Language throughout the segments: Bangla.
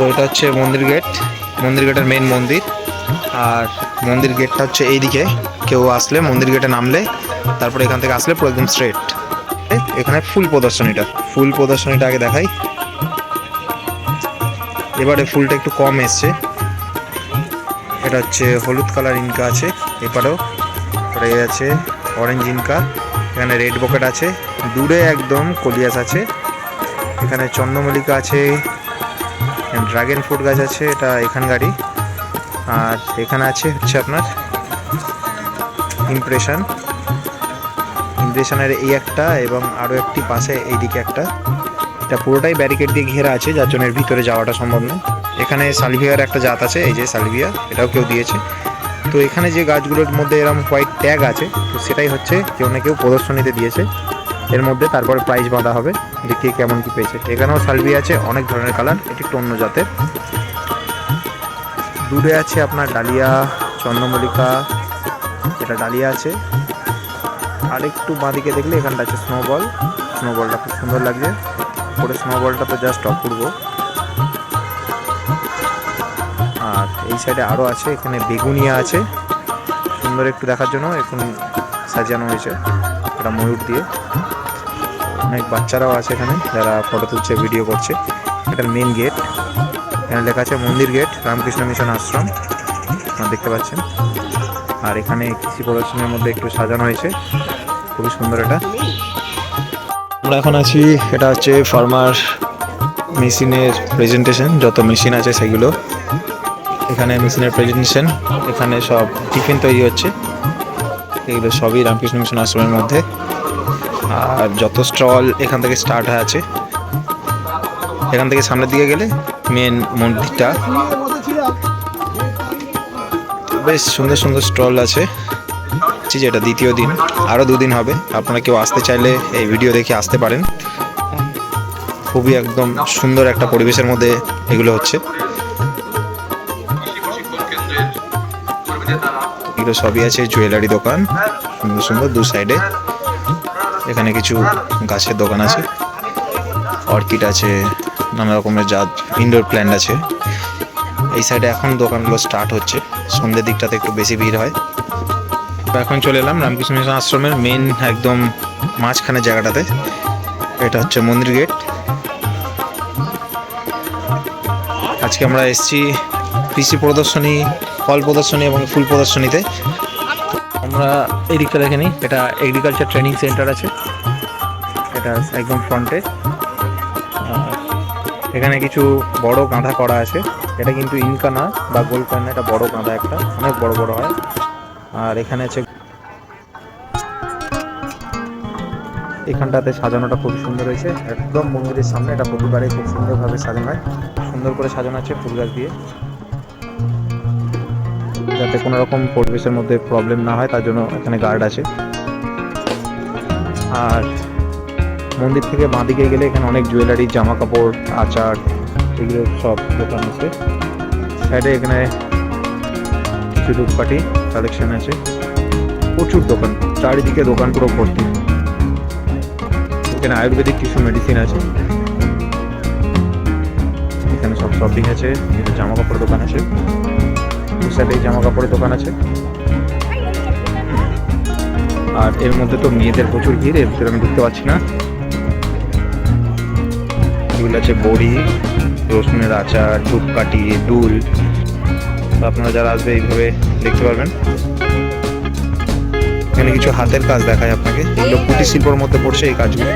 তো এটা হচ্ছে মন্দির গেট। মন্দির গেটের মেন মন্দির। আর মন্দির গেটটা হচ্ছে এইদিকে। কেউ আসলে মন্দির গেটে নামলে, তারপরে এখান থেকে আসলে পুরো একদম স্ট্রেট এখানে ফুল প্রদর্শনীটা ফুল প্রদর্শনীটা আগে দেখাই। এবারে ফুলটা একটু কম এসছে। এটা হচ্ছে হলুদ কালার ইনকা আছে, এপারেও। এপারে আছে অরেঞ্জ ইনকা। এখানে রেড বকেট আছে। দূরে একদম কলিয়াস আছে। এখানে চন্দ্রমল্লিকা আছে। ড্রাগন ফ্রুট গাছ আছে, এটা এখানকারই আর এখানে আছে হচ্ছে আপনার ইমপ্রেশন ইমপ্রেশনের এই একটা এবং আরও একটি পাশে এইদিকে একটা। এটা পুরোটাই ব্যারিকেড দিয়ে ঘেরা আছে, যার জন্য ভিতরে যাওয়াটা সম্ভব নয়। এখানে সালভিয়ার একটা জাত আছে, এই যে সালভিয়া এটাও কেউ দিয়েছে। তো এখানে যে গাছগুলোর মধ্যে এরকম হোয়াইট ট্যাগ আছে, তো সেটাই হচ্ছে কেউ না কেউ প্রদর্শনীতে দিয়েছে। এর মধ্যে, তারপরে প্রাইস বাঁধা হবে। যে কে কেমন কি পেয়েছে? এখানেও সালভিয়া আছে, অনেক ধরনের কালার এটি একটু অন্য জাতের। দূরে আছে আপনার ডালিয়া, চন্দ্রমল্লিকা এটা ডালিয়া আছে। আর একটু বাঁদিকে দেখলে এখানটা আছে স্নোবল স্নোবলটা খুব সুন্দর লাগছে। পরে স্নোবলটা তো জাস্ট অপূর্ব। আর এই সাইডে আরও আছে, এখানে বেগুনিয়া আছে। সুন্দর একটু দেখার জন্য, এখন সাজানো হয়েছে, এটা ময়ূর দিয়ে। অনেক বাচ্চারাও আছে এখানে, যারা ফটো তুলছে ভিডিও করছে। এটার মেন গেট এখানে লেখা আছে মন্দির গেট রামকৃষ্ণ মিশন আশ্রম। দেখতে পাচ্ছেন। আর এখানে কৃষি প্রদর্শনের মধ্যে একটু সাজানো হয়েছে। খুবই সুন্দর এটা। আমরা এখন আছি, এটা হচ্ছে ফার্মার মেশিনের প্রেজেন্টেশন যত মেশিন আছে সেগুলো। এখানে মেশিনের প্রেজেন্টেশন এখানে সব টিফিন তৈরি হচ্ছে। এগুলো সবই রামকৃষ্ণ মিশন আশ্রমের মধ্যে। আর যত স্টল এখান থেকে স্টার্ট হয়ে আছে, এখান থেকে সামনের দিকে গেলে মেন মন্দিরটা। বেশ সুন্দর সুন্দর স্টল আছে। যেটা দ্বিতীয় দিন আরও দুদিন হবে। আপনারা কেউ আসতে চাইলে এই ভিডিও দেখে আসতে পারেন। খুবই একদম সুন্দর একটা পরিবেশের মধ্যে এগুলো হচ্ছে। এগুলো সবই আছে জুয়েলারি দোকান, সুন্দর সুন্দর দু সাইডে এখানে কিছু গাছের দোকান আছে। অর্কিড আছে, নানা রকমের জাত ইনডোর প্ল্যান্ট আছে। এই সাইডে এখন দোকানগুলো স্টার্ট হচ্ছে। সন্ধ্যের দিকটাতে একটু বেশি ভিড় হয়। তো এখন চলে এলাম রামকৃষ্ণ মিশন আশ্রমের মেন একদম মাঝখানে জায়গাটাতে। এটা হচ্ছে মন্দির গেট আজকে আমরা এসছি কৃষি প্রদর্শনী, ফল প্রদর্শনী এবং ফুল প্রদর্শনীতে। আমরা এই দিকটা দেখে নিই। এটা এগ্রিকালচার ট্রেনিং সেন্টার আছে। এটা একদম ফ্রন্টে এখানে কিছু বড় গাঁদা করা আছে। এটা কিন্তু ইনকা না বা গোল কয়েন এটা বড় গাঁদা একটা। অনেক বড় বড় হয়। আর এখানে আছে এখানটাতে সাজানোটা খুব সুন্দর হয়েছে। একদম মন্দিরের সামনে এটা প্রতিবারে খুব সুন্দরভাবে সাজানো হয়। সুন্দর করে সাজানো আছে ফুল গাছ দিয়ে। যাতে কোনো রকম পরিবেশের মধ্যে প্রবলেম না হয়, তার জন্য এখানে গার্ড আছে। আর মন্দির থেকে বাঁদিকে গেলে এখানে অনেক জুয়েলারি জামা কাপড় আচার, এগুলো সব দোকান আছে। সাইডে এখানে কিছু ধূপকাঠি কালেকশন আছে। প্রচুর দোকান, চারিদিকে দোকান পুরো ভর্তি। এখানে আয়ুর্বেদিক কিছু মেডিসিন আছে। এখানে সব শপিং আছে জামা কাপড়ের দোকান আছে। এই জামা কাপড়ের দোকান আছে। আর এর মধ্যে তো মেয়েদের প্রচুর ভিড়, এর আমি ঢুকতে পারছি না। এগুলো আছে বড়ি, রসুনের আচার, ধূপকাঠি, দুল। আপনারা যারা আসবে এইভাবে দেখতে পারবেন। এখানে কিছু হাতের কাজ দেখায় আপনাকে। এগুলো কুটির শিল্পর মধ্যে পড়ছে এই কাজগুলো।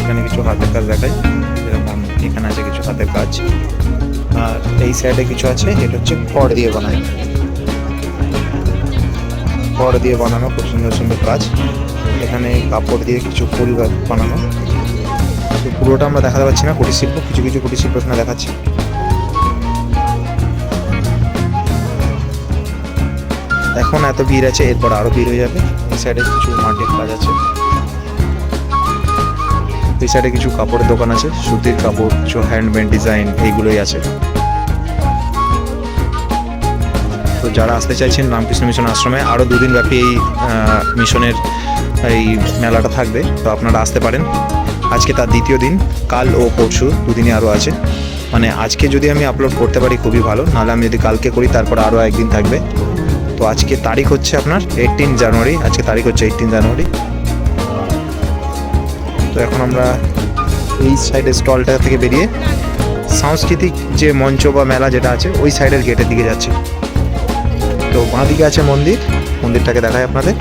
এখানে কিছু হাতের কাজ দেখায়। যেরকম এখানে আছে কিছু হাতের কাজ। আর এই সাইডে কিছু আছে, যেটা হচ্ছে খড় দিয়ে বানায় খড় দিয়ে বানানো, খুব সুন্দর সুন্দর কাজ। এখানে কাপড় দিয়ে কিছু ফুল বানানো। তো পুরোটা আমরা দেখাতে পাচ্ছি না, কুটির শিল্প, কিছু কিছু কুটির শিল্প এখানে দেখাচ্ছি। এখন এত ভিড় আছে, এরপর আরও ভিড় হয়ে যাবে। এই সাইডে কিছু মাটির কাজ আছে। এই সাইডে কিছু কাপড়ের দোকান আছে। সুতির কাপড়, কিছু হ্যান্ডমেড ডিজাইন এইগুলোই আছে। তো যারা আসতে চাইছেন রামকৃষ্ণ মিশন আশ্রমে আরও দুদিন ব্যাপী এই মিশনের এই মেলাটা থাকবে। তো আপনারা আসতে পারেন। আজকে তার দ্বিতীয় দিন। কাল ও পরশু দুদিনই আরও আছে। মানে আজকে যদি আমি আপলোড করতে পারি খুবই ভালো। নাহলে আমি যদি কালকে করি, তারপর আরও একদিন থাকবে। তো আজকে তারিখ হচ্ছে আপনার এইটিন জানুয়ারি আজকে তারিখ হচ্ছে এইটিন জানুয়ারি তো এখন আমরা এই সাইডের স্টলটা থেকে বেরিয়ে সাংস্কৃতিক যে মঞ্চ বা মেলা যেটা আছে, ওই সাইডের গেটের দিকে যাচ্ছি। তো বাঁ দিকে আছে মন্দির, মন্দিরটাকে দেখায় আপনাদের।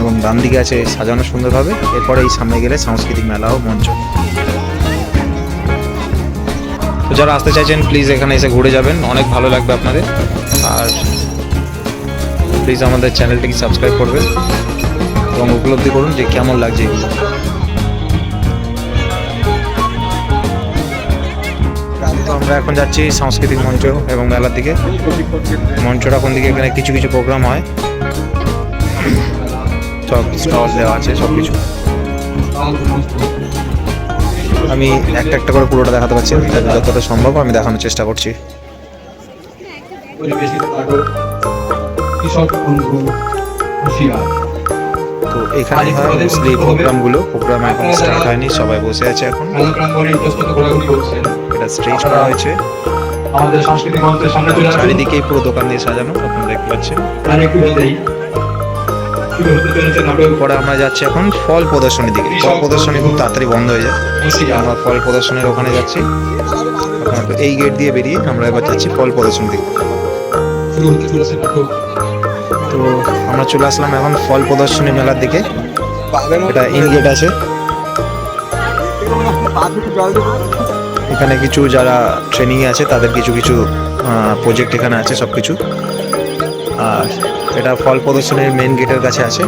এবং ডান দিকে আছে সাজানো সুন্দরভাবে, এরপরে এই সামনে গেলে সাংস্কৃতিক মেলা ও মঞ্চ। তো যারা আসতে চাইছেন প্লিজ এখানে এসে ঘুরে যাবেন, অনেক ভালো লাগবে আপনাদের। আর প্লিজ আমাদের চ্যানেলটিকে সাবস্ক্রাইব করবেন। এবং উপলব্ধি করুন যে কেমন লাগছে। এগুলো তো আমরা এখন যাচ্ছি সাংস্কৃতিক মঞ্চ এবং মেলার দিকে। মঞ্চটা কোন দিকে? এখানে কিছু কিছু প্রোগ্রাম হয়। সব স্টল দেওয়া আছে সব কিছু আমি একটা একটা করে পুরোটা দেখাতে পারছি যতটা সম্ভব আমি দেখানোর চেষ্টা করছি। পরিবেশিত তো এখানে হয় মোস্টলি প্রোগ্রামগুলো প্রোগ্রাম এখন স্টার্ট হয়নি সবাই বসে আছে এখন। এটা স্টেজ করা হয়েছে। আমাদের সাংস্কৃতিক মঞ্চের সামনে চলে আসুন। চারিদিকেই পুরো দোকান দিয়ে সাজানো আপনারা দেখতে পাচ্ছেন। আর একটু নাটক। পরে আমরা যাচ্ছি এখন ফল প্রদর্শনীর দিকে। ফল প্রদর্শনী খুব তাড়াতাড়ি বন্ধ হয়ে যায়। আমরা ফল প্রদর্শনীর ওখানে যাচ্ছি। তো এই গেট দিয়ে বেরিয়ে আমরা এবার যাচ্ছি ফল প্রদর্শনী দিকে। তো আমরা চলে আসলাম এখন ফল প্রদর্শনী মেলার দিকে। এটা ইন গেট আছে। এখানে কিছু যারা ট্রেনিং আছে, তাদের কিছু কিছু প্রজেক্ট এখানে আছে সব কিছু আর এটা ফল প্রদর্শনীর মেন গেটের কাছে আছে।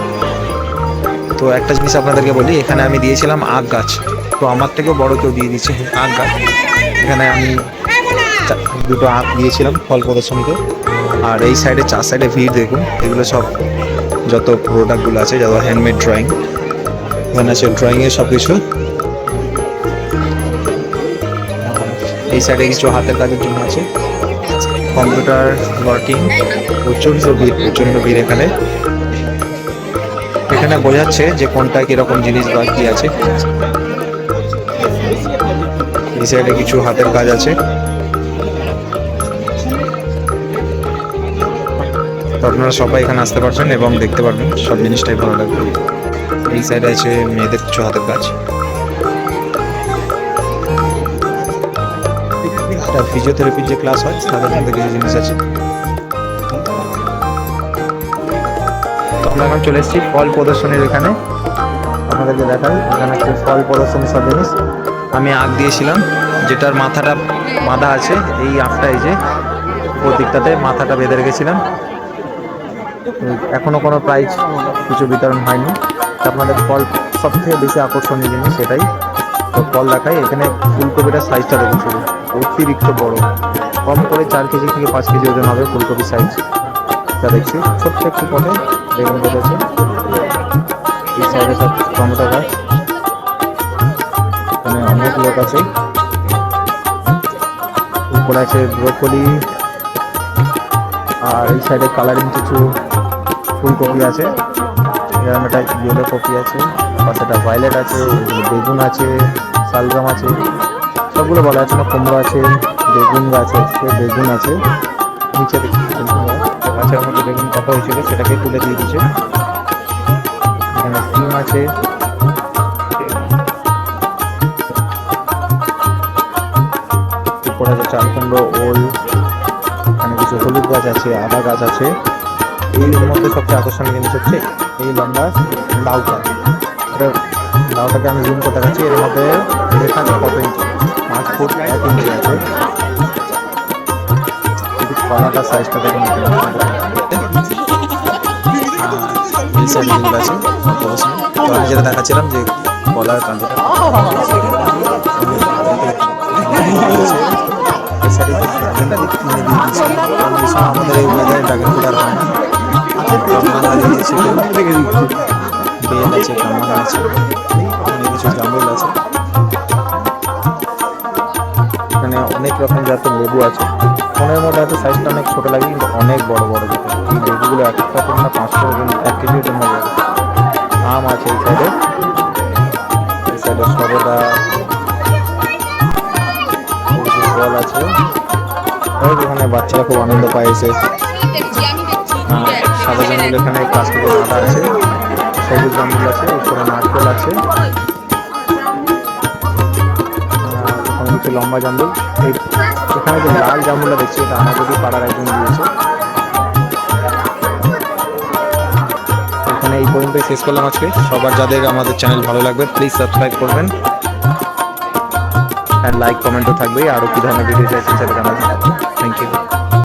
তো একটা জিনিস আপনাদেরকে বলি, এখানে আমি দিয়েছিলাম আখ গাছ। তো আমার থেকেও বড় কেউ দিয়ে দিচ্ছে আখ গাছ। এখানে আমি দুটো আখ দিয়েছিলাম ফল প্রদর্শনীতে। আর এই সাইডে চার সাইডে ভিড় দেখুন। এগুলো সব যত প্রোডাক্টগুলো আছে, যত হ্যান্ডমেড ড্রয়িং আছে ড্রয়িংয়ের সব কিছু। এই সাইডে কিছু হাতের কাজের জন্য আছে। কম্পিউটার ওয়ার্কিং প্রচণ্ড ভিড় প্রচণ্ড ভিড় এখানে। এখানে বোঝাচ্ছে যে কোনটা কীরকম জিনিস বা কি আছে। এই সাইডে কিছু হাতের কাজ আছে। আপনারা সবাই এখানে আসতে পারবেন এবং দেখতে পারবেন সব জিনিসটাই ভালো লাগবে। এই সাইডে আছে মেয়েদের কিছু হাতের কাজ। একটা ফিজিওথেরাপির যে ক্লাস হয় তাদের মধ্যে কিছু জিনিস আছে। আমরা এখন চলে এসেছি ফল প্রদর্শনীর এখানে। আপনাদেরকে দেখাই, এখানে হচ্ছে ফল প্রদর্শনী সব জিনিস। আমি আগ দিয়েছিলাম, যেটার মাথাটা বাঁধা আছে, এই আখটা এই যে ওর দিকটাতে মাথাটা বেঁধে রেখেছিলাম। এখনও কোনো প্রাইজ কিছু বিতরণ হয়নি। আপনাদের ফল সব থেকে বেশি আকর্ষণীয় জিনিস সেটাই। তো ফল দেখাই, এখানে ফুলকপিটার সাইজটা দেখুন শুধু। অতিরিক্ত বড়। কম করে চার কেজি থেকে পাঁচ কেজি ওজন হবে ফুলকপির সাইজ তা দেখছি, ছোট্ট একটু পটে বেগুন সব টমেটো গাছ। এখানে অনেক লোক আছে। উপরে আছে ব্রোকলি আর এই সাইডে কালারিং কিছু ফুলকপি আছে। এরকম একটা ইয়েলো কপি আছে, পাশে একটা ভায়োলেট আছে বেগুন আছে, শালগাম আছে, সবগুলো বলা আছে না কুমড়ো আছে, বেগুন গাছ আছে, বেগুন আছে। নিচে গাছের মধ্যে বেগুন কত হয়েছিল, সেটাকে তুলে দিয়ে দিচ্ছে এখানে সিম আছে। উপরে আছে চাল কুমড়ো, ওল কিছু হলুদ গাছ আছে, আদা গাছ আছে। এর মধ্যে সবচেয়ে আকর্ষণীয় জিনিস হচ্ছে এই লম্বা লাউটা এটা লাউটাকে আমি জুম করতে পারছি এর মধ্যে আছে কত ইঞ্চি? পাঁচ ফুট, এক ইঞ্চি আছে। কলাটার সাইজটা দেখুন এখানে এই যেটা দেখাচ্ছিলাম যে কলার কাঁদিটা হয় অনেক রকম জাতের লেবু আছে। ফোনের মধ্যে হয়তো সাইজটা অনেক ছোট লাগে কিন্তু অনেক বড় বড় যেতে এই লেবুগুলো এক একটা না পাঁচশো ওজন এক কেজির জন্য আম আছে এই সাইডে এই সাইডে সবেদা যেখানে বাচ্চারা খুব আনন্দ পায় এসে সাদা জামরুল এখানে প্লাস্টিকের বাঁধা আছে, সবুজ জামরুল আছে, উপরে নারকেল আছে। লম্বা জামরুল এই এখানে যে লাল জামরুলটা দেখছি, এটা আমাদেরই পাড়ার একজন দিয়েছে এখানে এই পর্যন্তই শেষ করলাম আজকে। সবার যাদের আমাদের চ্যানেল ভালো লাগবে প্লিজ সাবস্ক্রাইব করবেন। আর লাইক কমেন্টও থাকবে আরও কী ধরনের ভিডিও চাইছেন সেটা জানাবেন।